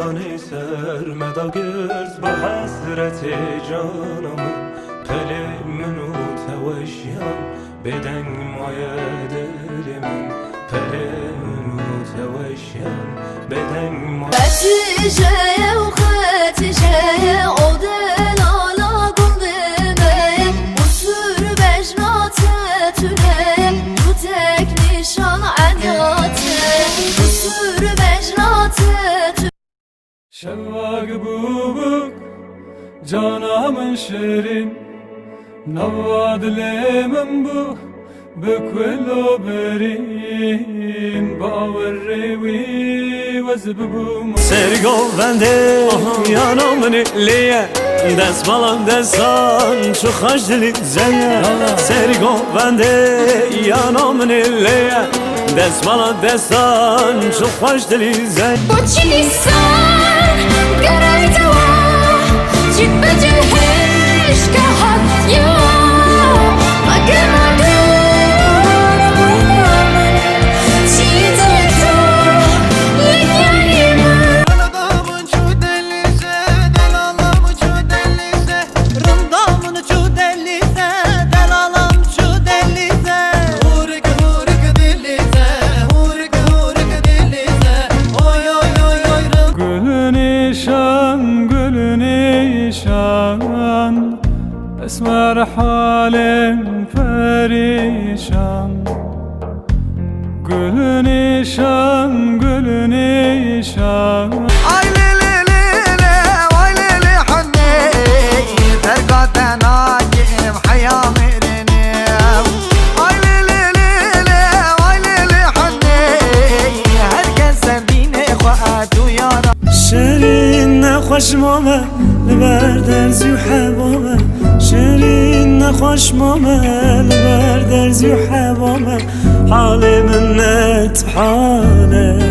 Beni serme da göz bu hasreti canımı. Pelimünü teveşyan beden maye derimin Pelimünü teveşyan beden maye شواق بوبك جانا من شيرين نواد لي من بو بكل برين باور روي وزببو Sergo bende yanımın liye Des balan desan şu haş dili zeye Sergo bende yanımın liye Des balan desan şu haş dili zeye Bocci lisan Esmer halim perişan. Gülün işan, gülün işan Ay li li li li, vay li li hanni Tergaten acim hayam irinim. Ay li li li li, vay li li hanni Herkes sevdiğine kuatu yara Şerine hoşmama, liber derzi yuhabama حبابا شيرين نخوش ماما لبردر زيو حبابا حالي من نت حالي